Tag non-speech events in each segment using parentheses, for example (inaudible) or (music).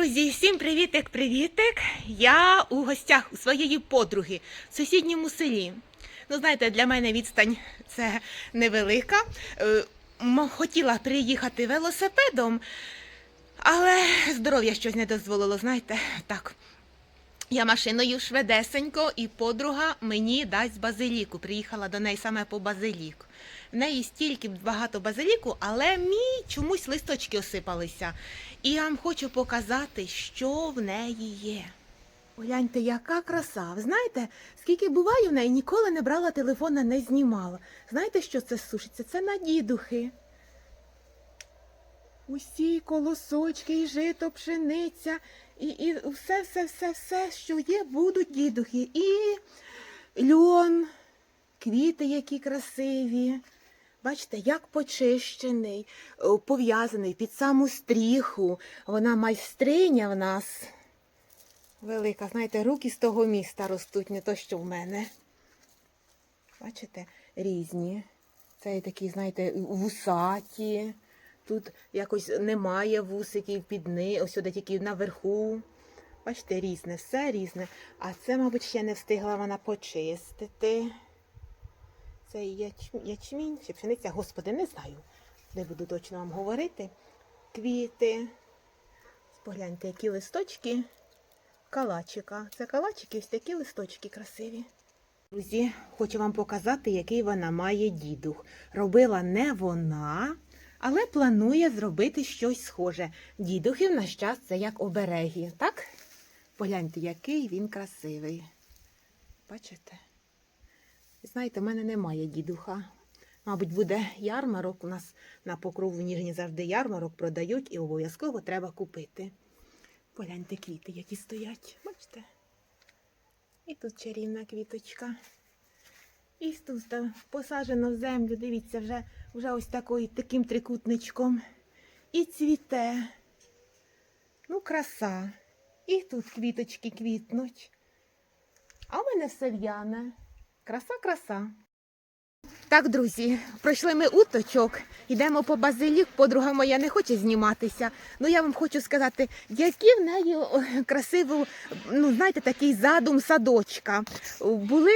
Друзі, всім привітик-привітик! Я у гостях у своєї подруги в сусідньому селі. Ну, знаєте, для мене відстань це невелика. Е, Хотіла приїхати велосипедом, але здоров'я щось не дозволило, знаєте, так. Я машиною шведесенько, і подруга мені дасть базиліку. Приїхала до неї саме по базиліку. В неї стільки багато базиліку, але мій чомусь листочки осипалися. І я вам хочу показати, що в неї є. Гляньте, яка краса. Ви знаєте, скільки буває в неї, ніколи не брала телефона, не знімала. Знаєте, що це сушиться? Це на дідухи. Усі колосочки, і жито, пшениця, і, і все, все, все, все, що є, будуть дідухи. І льон, квіти, які красиві. Бачите, як почищений, пов'язаний під саму стріху. Вона майстриня в нас. Велика, знаєте, руки з того міста ростуть, не то, що в мене. Бачите, різні. Це такі, знаєте, вусаті. Тут якось немає вусиків під ни, ось сюди тільки наверху. Бачите, різне, все різне. А це, мабуть, ще не встигла вона почистити. Це яч... ячмінь чи пшениця, господи, не знаю. Не буду точно вам говорити. Квіти. Погляньте, які листочки калачика. Це калачики, ось такі листочки красиві. Друзі, хочу вам показати, який вона має дідух. Робила не вона, але планує зробити щось схоже. Дідухи в наш це як обереги, так? Погляньте, який він красивий. Бачите? Знаєте, в мене немає дідуха. Мабуть, буде ярмарок. У нас на покрову Ніжні завжди ярмарок продають і обов'язково треба купити. Погляньте квіти, які стоять. Бачите? І тут чарівна квіточка. І тут посаджено в землю, дивіться, вже, вже ось такою, таким трикутничком. І цвіте. Ну, краса. І тут квіточки квітнуть. А в мене все. Краса, краса. Так, друзі, пройшли ми уточок, йдемо по базилік. Подруга моя не хоче зніматися. Ну я вам хочу сказати, який в неї о, красивий, ну знаєте, такий задум садочка. Були,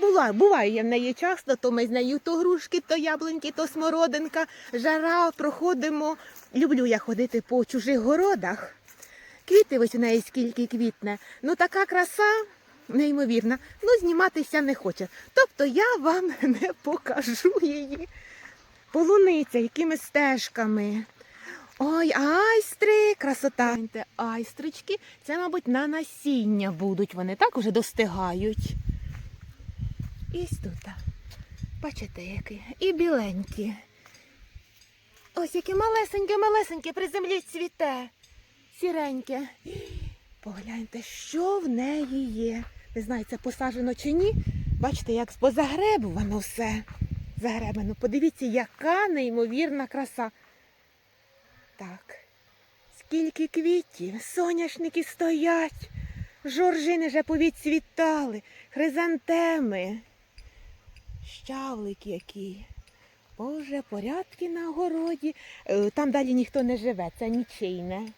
була, буває в неї часто, то ми з нею то грушки, то яблуньки, то смородинка, жара, проходимо. Люблю я ходити по чужих городах. Квіти ось у неї скільки квітне. Ну така краса. Неймовірна, ну зніматися не хоче. Тобто я вам (laughs) не покажу її. Полуниця, якими стежками. Ой, айстри, красота. Айстрички, це, мабуть, на насіння будуть. Вони так уже достигають. І тут. Бачите, які. І біленькі. Ось яке малесеньке, малесеньке при землі цвіте. Сіреньке. Погляньте, що в неї є. Не знаю, це посаджено чи ні. Бачите, як позагребувано все. Загребано. Подивіться, яка неймовірна краса. Так. Скільки квітів, соняшники стоять, жоржини вже повідцвітали, хризантеми, щавлики які. Боже, порядки на городі. Е, Там далі ніхто не живе, це нічийне.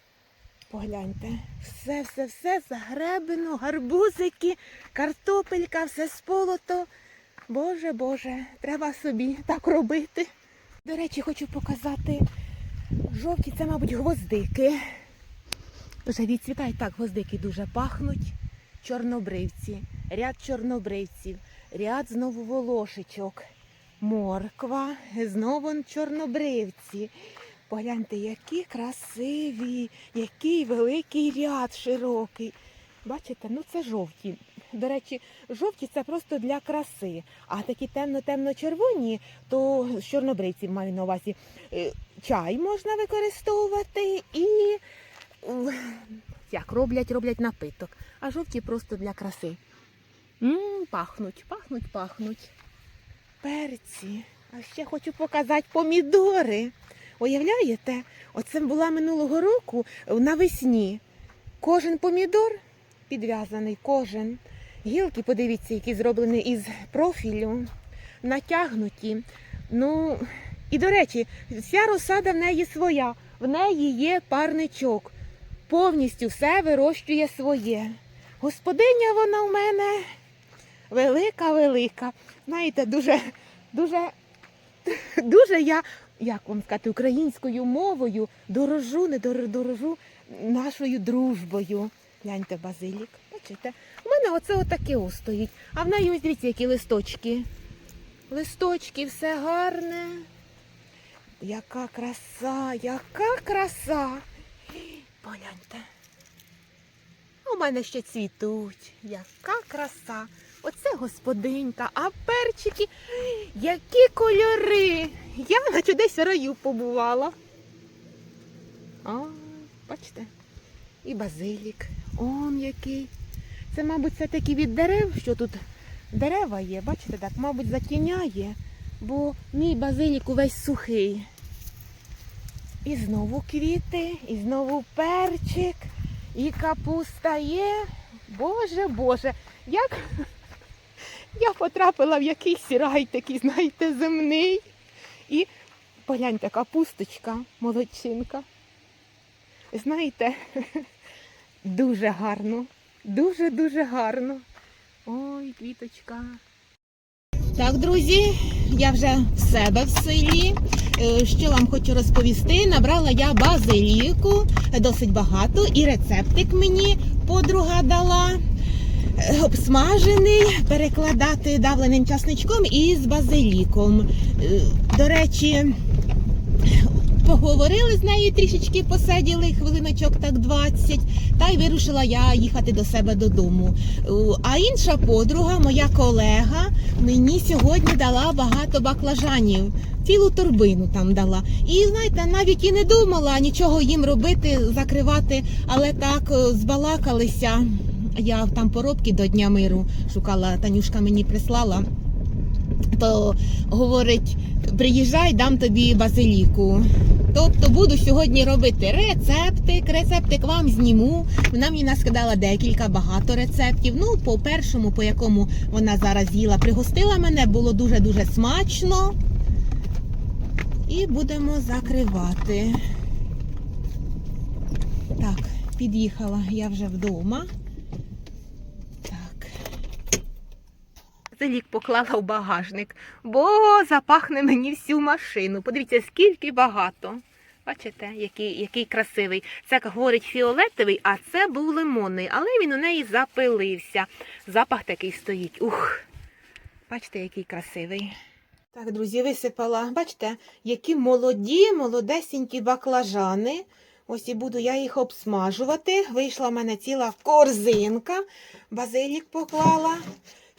Погляньте, все, все, все загребено, гарбузики, картопелька, все сполото. Боже, Боже, треба собі так робити. До речі, хочу показати жовті, це, мабуть, гвоздики. Вже відцвітають так, гвоздики дуже пахнуть. Чорнобривці, ряд чорнобривців, ряд знову волошечок, морква, знову чорнобривці. Погляньте, які красиві, який великий ряд широкий. Бачите, ну це жовті. До речі, жовті це просто для краси. А такі темно-темно-червоні, то з чорнобривців маю на увазі. Е, Чай можна використовувати і як роблять, роблять напиток. А жовті просто для краси. м пахнуть, пахнуть, пахнуть. Перці. А ще хочу показати помідори. Уявляєте, оце була минулого року навесні. Кожен помідор підв'язаний, кожен. Гілки, подивіться, які зроблені із профілю, натягнуті. Ну, і до речі, вся розсада в неї своя, в неї є парничок. повністю все вирощує своє. Господиня вона в мене велика, велика. Знаєте, дуже, дуже, (laughs) дуже я, як вам сказати, українською мовою дорожу, не дорожу нашою дружбою. Гляньте, базилік. Бачите? У мене оце отаке ось стоїть. А в неї ось дивіться, які листочки. Листочки, все гарне. Яка краса, яка краса. Погляньте. У мене ще цвітуть. Яка краса. Оце господинька, а перчики, які кольори. Я наче десь в раю побувала. А, бачите? І базилік. Он який. Це, мабуть, все таки від дерев, що тут дерева є, бачите, так, мабуть, затіняє, бо мій базилік увесь сухий. І знову квіти, і знову перчик, і капуста є. Боже, Боже, як я потрапила в якийсь рай такий, знаєте, земний. І погляньте, капусточка, молодчинка. Знаєте, (laughs) дуже гарно, дуже-дуже гарно. Ой, квіточка. Так, друзі, я вже в себе в селі. Е, Що вам хочу розповісти? Набрала я базиліку досить багато, і рецептик мені подруга дала. Е, Обсмажений, перекладати давленим часничком і з базиліком. Е, До речі, поговорили з нею трішечки, посиділи хвилиночок так 20, та й вирушила я їхати до себе додому. Е, А інша подруга, моя колега, мені сьогодні дала багато баклажанів. Цілу торбину там дала. І знаєте, навіть і не думала нічого їм робити, закривати, але так збалакалися. Я там поробки до Дня миру шукала, Танюшка мені прислала. То говорить, приїжджай, дам тобі базиліку. Тобто буду сьогодні робити рецептик, рецептик вам зніму. Вона мені наскидала декілька багато рецептів. Ну, по першому, по якому вона зараз їла, пригостила мене, було дуже-дуже смачно. І будемо закривати. Так, під'їхала я вже вдома. Залік поклала в багажник, бо запахне мені всю машину. Подивіться, скільки багато. Бачите, який, який красивий. Це говорить фіолетовий, а це був лимонний, але він у неї запилився. Запах такий стоїть. Ух! Бачите, який красивий. Так, друзі, висипала. Бачите, які молоді, молодесенькі баклажани. Ось і буду я їх обсмажувати. Вийшла в мене ціла корзинка. Базилік поклала.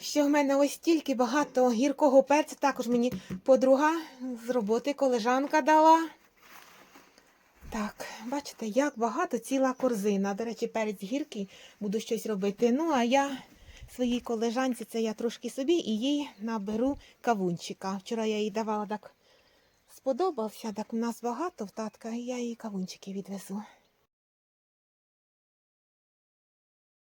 Що в мене ось стільки багато гіркого перцю. Також мені подруга з роботи колежанка дала. Так, бачите, як багато ціла корзина. До речі, перець гіркий, буду щось робити. Ну, а я своїй колежанці, це я трошки собі і їй наберу кавунчика. Вчора я їй давала так сподобався, так у нас багато в татка, і я їй кавунчики відвезу.